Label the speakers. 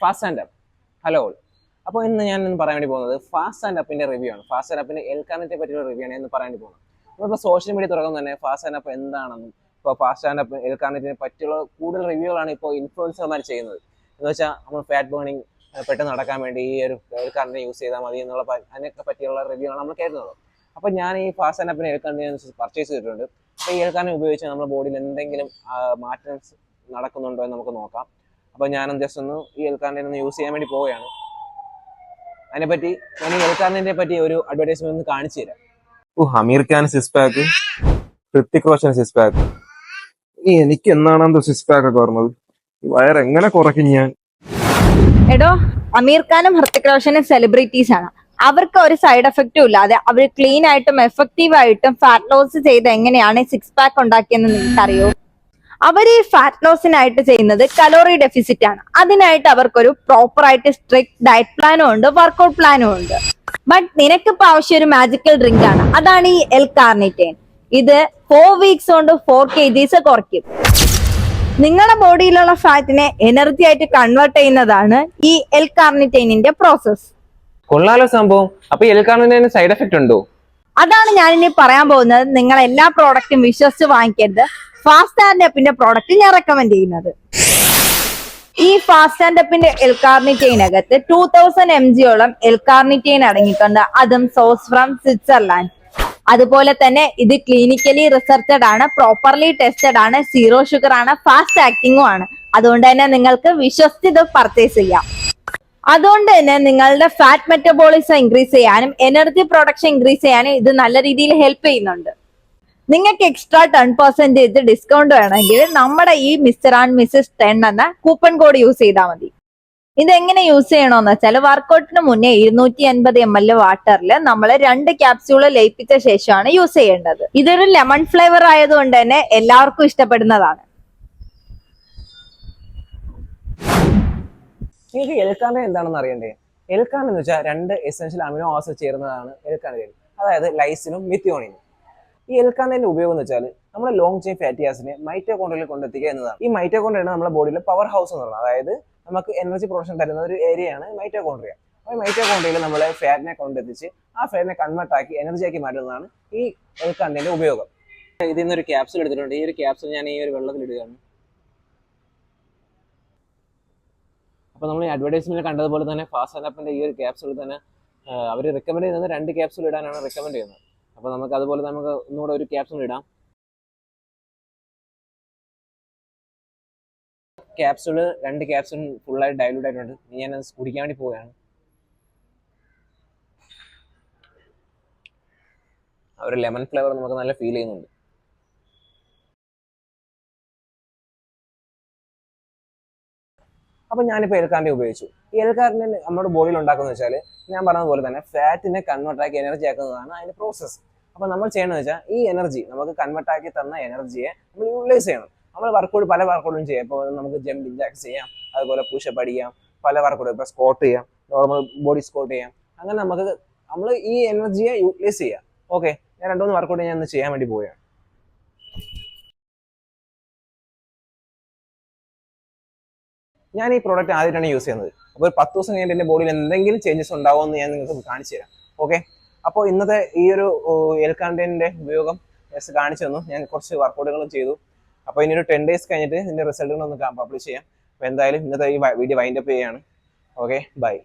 Speaker 1: Fast and up hello അപ്പോൾ ഇന്ന് ഞാൻ ഇന്ന് പറയാൻ വേണ്ടി പോകുന്നത് ഫാസ്റ്റ് ആൻഡ് അപ്പിന്റെ റിവ്യൂ ആണ്. ഫാസ്റ്റ് ആൻഡ് അപ്പിന്റെ എൽക്കാനത്തെ പറ്റിയുള്ള റിവ്യൂ ആണ് എന്ന് പറയാൻ വേണ്ടി പോകുന്നത്. നമ്മളിപ്പോൾ സോഷ്യൽ മീഡിയ തുടങ്ങുന്ന തന്നെ ഫാസ്റ്റ് ആൻഡ് അപ്പ് എന്താണെന്നും ഇപ്പോൾ ഫാസ്റ്റ് ആൻഡ് അപ്പ് എൽക്കാനത്തിനെ പറ്റിയുള്ള കൂടുതൽ റിവ്യൂകളാണ് ഇപ്പോൾ ഇൻഫ്ലുവൻസർമാർ ചെയ്യുന്നത്. എന്ന് വെച്ചാൽ നമ്മൾ ഫാറ്റ് ബേണിംഗ് പെട്ടെന്ന് നടക്കാൻ വേണ്ടി ഈ ഒരു എൽക്കാരനെ യൂസ് ചെയ്താൽ മതി എന്നുള്ള അതിനൊക്കെ പറ്റിയുള്ള റിവ്യൂ ആണ് നമ്മൾ കേൾക്കുന്നത് അപ്പോൾ ഞാൻ ഈ ഫാസ്റ്റ് ആൻഡ് അപ്പിനെ എൽക്കാരനെ പർച്ചേസ് ചെയ്തിട്ടുണ്ട്. അപ്പോൾ ഈ എൽക്കാരനെ ഉപയോഗിച്ച് നമ്മുടെ ബോഡിയിൽ എന്തെങ്കിലും മാറ്റം നടക്കുന്നുണ്ടോ എന്ന് നമുക്ക് നോക്കാം. അപ്പോൾ ഞാനും ജസ്റ്റ് ഒന്ന് ഈ എൽക്കാരനെ ഒന്ന് യൂസ് ചെയ്യാൻ വേണ്ടി പോവുകയാണ്. അതിനെപ്പറ്റി ഞാൻ ഈ എൽക്കാരനെ പറ്റി ഒരു അഡ്വർടൈസ്മെന്റ് ഒന്ന് കാണിച്ചു തരാം.
Speaker 2: ഓ Aamir Khan six pack Hrithik Roshan six pack ഈ എനിക്ക് എന്നാണ് സിസ് സിക്സ് പാക്ക് ഒക്കെ പറഞ്ഞത്? ഈ വയർ എങ്ങനെ കുറയ്ക്കും ഞാൻ?
Speaker 3: എടോ അമീർ ഖാനും ഹൃത്തിക് റോഷനും സെലിബ്രിറ്റീസ് ആണ്. അവർക്ക് ഒരു സൈഡ് എഫക്റ്റും ഇല്ലാതെ അവർ ക്ലീൻ ആയിട്ടും എഫക്റ്റീവ് ആയിട്ടും ഫാറ്റ് ലോസ് ചെയ്ത് എങ്ങനെയാണ് സിക്സ് പാക്ക് ഉണ്ടാക്കിയെന്ന് നിങ്ങൾക്കറിയോ? അവർ ഈ ഫാറ്റ് ലോസിനായിട്ട് ചെയ്യുന്നത് കലോറി ഡെഫിസിറ്റ് ആണ്. അതിനായിട്ട് അവർക്കൊരു പ്രോപ്പർ ആയിട്ട് സ്ട്രിക്ട് ഡയറ്റ് പ്ലാനും ഉണ്ട് വർക്കൗട്ട് പ്ലാനും ഉണ്ട്. ബട്ട് നിനക്കിപ്പോ ആവശ്യം ഒരു മാജിക്കൽ ഡ്രിങ്ക് ആണ്. അതാണ് ഈ എൽ കാർണിറ്റേൻ ഇത് ഫോർ വീക്സ് കൊണ്ട് ഫോർ കെ ജീസ് കുറയ്ക്കും. നിങ്ങളുടെ ബോഡിയിലുള്ള ഫാറ്റിനെ എനർജി ആയിട്ട് കൺവേർട്ട് ചെയ്യുന്നതാണ് ഈ എൽ കാർണിറ്റൈനിന്റെ പ്രോസസ്
Speaker 1: കൊള്ളാലോ സംഭവം. അപ്പൊ എൽ കാർണിറ്റൈന് സൈഡ് എഫക്റ്റ് ഉണ്ടോ?
Speaker 3: അതാണ് ഞാൻ ഇനി പറയാൻ പോകുന്നത്. നിങ്ങൾ എല്ലാ പ്രോഡക്റ്റും വിശ്വസിച്ച് വാങ്ങിക്കരുത്. ഫാസ്റ്റ് ആൻഡ് അപ്പിന്റെ പ്രോഡക്റ്റ് ഞാൻ റെക്കമെൻഡ് ചെയ്യുന്നത്. ഈ ഫാസ്റ്റ് ആൻഡ് അപ്പിന്റെ എൽകാർണിറ്റൈനകത്ത് ടൂ തൗസൻഡ് എം ജിയോളം എൽകാർണിറ്റൈൻ അടങ്ങിയിട്ടുണ്ട്. അതും സോഴ്സ് ഫ്രം സ്വിറ്റ്സർലാൻഡ് അതുപോലെ തന്നെ ഇത് ക്ലിനിക്കലി റിസർച്ചഡ് ആണ് പ്രോപ്പർലി ടെസ്റ്റഡ് ആണ് സീറോ ഷുഗർ ആണ് ഫാസ്റ്റ് ആക്ടിങ്ങും ആണ്. അതുകൊണ്ട് തന്നെ നിങ്ങൾക്ക് വിശ്വസിച്ച് ഇത് പർച്ചേസ് ചെയ്യാം. അതുകൊണ്ട് തന്നെ നിങ്ങളുടെ ഫാറ്റ് മെറ്റബോളിസം ഇൻക്രീസ് ചെയ്യാനും എനർജി പ്രൊഡക്ഷൻ ഇൻക്രീസ് ചെയ്യാനും ഇത് നല്ല രീതിയിൽ ഹെൽപ്പ് ചെയ്യുന്നുണ്ട്. നിങ്ങൾക്ക് എക്സ്ട്രാ ടെൻ പെർസെന്റേജ് ഡിസ്കൗണ്ട് വേണമെങ്കിൽ നമ്മുടെ ഈ മിസ്റ്റർ ആൻഡ് മിസ്സസ് ടെൻ എന്ന കൂപ്പൺ കോഡ് യൂസ് ചെയ്താൽ മതി. ഇത് എങ്ങനെ യൂസ് ചെയ്യണമെന്ന് വെച്ചാൽ വർക്കൗട്ടിന് മുന്നേ ഇരുന്നൂറ്റി അൻപത് എം എൽ വാട്ടറിൽ നമ്മൾ രണ്ട് ക്യാപ്സ്യൂൾ ലയിപ്പിച്ച ശേഷമാണ് യൂസ് ചെയ്യേണ്ടത്. ഇതൊരു ലെമൺ ഫ്ലേവർ ആയതുകൊണ്ട് തന്നെ എല്ലാവർക്കും ഇഷ്ടപ്പെടുന്നതാണ്.
Speaker 1: നിങ്ങൾക്ക് എൽക്കാന എന്താണെന്ന് അറിയണ്ടേ? എൽക്കാൻ എന്ന് വെച്ചാൽ രണ്ട് എസെൻഷ്യൽ അമിനോ ആസിഡ് ചേർന്നതാണ് എൽക്കാർനിൽ അതായത് ലൈസിനും മിത്തിയോണിനും ഈ എൽക്കാർനയുടെ ഉപയോഗം എന്ന് വെച്ചാൽ നമ്മുടെ ലോങ് ചെയിൻ ഫാറ്റി ആസിഡിനെ മൈറ്റോകോൺഡ്രിയയിൽ കൊണ്ടെത്തിക്കുക എന്നതാണ്. ഈ മൈറ്റോകോൺഡ്രിയാണ് നമ്മുടെ ബോഡിയിലെ പവർ ഹൗസ് എന്ന് പറയുന്നത്. അതായത് നമുക്ക് എനർജി പ്രൊഡക്ഷൻ തരുന്ന ഒരു ഏരിയയാണ് മൈറ്റോകോണ്ട്രിയ അപ്പോൾ മൈറ്റോകോണ്ട്രിയയിൽ നമ്മൾ ഫാറ്റിനെ കൊണ്ടെത്തിച്ച് ആ ഫാറ്റിനെ കൺവേർട്ട് ആക്കി എനർജി ആക്കി മാറ്റുന്നതാണ് ഈ എൽക്കാർനയുടെ ഉപയോഗം. ഇതിൽ നിന്നൊരു ക്യാപ്സൂൾ എടുത്തിട്ടുണ്ട്. ഈ ഒരു ക്യാപ്സൂൾ ഞാൻ ഈ ഒരു വെള്ളത്തിൽ ഇടുകയാണ്. അപ്പോൾ നമ്മൾ ഈ അഡ്വർടൈസ്മെന്റ് കണ്ടതുപോലെ തന്നെ ഫാസ്റ്റ് ആൻഡ് ഈ ഒരു ക്യാപ്സൂൾ തന്നെ അവർ റെക്കമെൻഡ് ചെയ്യുന്നത് രണ്ട് ക്യാപ്സൂൾ ഇടാനാണ് റെക്കമെൻഡ് ചെയ്യുന്നത്. അപ്പോൾ നമുക്ക് അതുപോലെ നമുക്ക് ഒന്നുകൂടെ ഒരു ക്യാപ്സൂൾ ഇടാം. ക്യാപ്സൂൾ രണ്ട് ക്യാപ്സൂൾ ഫുള്ളായിട്ട് ഡൈലൂട്ട് ആയിട്ടുണ്ട്. ഞാൻ അത് കുടിക്കാൻ വേണ്ടി പോവുകയാണ്. ഒരു ലെമൺ ഫ്ലേവർ നമുക്ക് നല്ല ഫീൽ ചെയ്യുന്നുണ്ട്. അപ്പൊ ഞാനിപ്പോൾ എൽക്കാരന്റെ ഉപയോഗിച്ചു. ഈ എൽക്കാറിനെ നമ്മുടെ ബോഡിയിൽ ഉണ്ടാക്കുന്നത് വെച്ചാൽ ഞാൻ പറഞ്ഞതുപോലെ തന്നെ ഫാറ്റിനെ കൺവേർട്ട് ആക്കി എനർജി ആക്കുന്നതാണ് അതിന്റെ പ്രോസസ്സ് അപ്പൊ നമ്മൾ ചെയ്യണമെന്ന് വെച്ചാൽ ഈ എനർജി നമുക്ക് കൺവേർട്ട് ആക്കി തന്ന എനർജിയെ നമ്മൾ യൂട്ടിലൈസ് ചെയ്യണം. നമ്മൾ വർക്കൗട്ട് പല വർക്കൗട്ടും ചെയ്യാം. ഇപ്പോൾ നമുക്ക് ജമ്പിങ് ജാക്സ് ചെയ്യാം അതുപോലെ പുഷപ്പ് അടിക്കാം പല വർക്കൗട്ട് ഇപ്പോൾ സ്കോട്ട് ചെയ്യാം നോർമൽ ബോഡി സ്കോട്ട് ചെയ്യാം. അങ്ങനെ നമുക്ക് നമ്മൾ ഈ എനർജിയെ യൂട്ടിലൈസ് ചെയ്യാം. ഓക്കെ ഞാൻ രണ്ടു മൂന്ന് വർക്കൗട്ട് ഞാൻ ഇന്ന് ചെയ്യാൻ വേണ്ടി പോവുകയാണ്. ഞാൻ ഈ പ്രോഡക്റ്റ് ആദ്യമായിട്ടാണ് യൂസ് ചെയ്യുന്നത്. അപ്പോൾ ഒരു പത്ത് ദിവസം കഴിഞ്ഞിട്ട് എന്റെ ബോഡിയിൽ എന്തെങ്കിലും ചേഞ്ചസ് ഉണ്ടാവുമെന്ന് ഞാൻ നിങ്ങൾക്ക് കാണിച്ചു തരാം. ഓക്കെ അപ്പോൾ ഇന്നത്തെ ഈ ഒരു എൽക്കാൻഡിന്റെ ഉപയോഗം കാണിച്ചു തന്നു. ഞാൻ കുറച്ച് വർക്കൗട്ടുകളും ചെയ്തു. അപ്പോൾ ഇനി ഒരു ടെൻ ഡേയ്സ് കഴിഞ്ഞിട്ട് ഇതിന്റെ റിസൾട്ടുകളൊന്ന് പബ്ലിഷ് ചെയ്യാം. അപ്പോൾ എന്തായാലും ഇന്നത്തെ ഈ വീഡിയോ വൈൻഡപ്പ് ചെയ്യുകയാണ്. Okay bye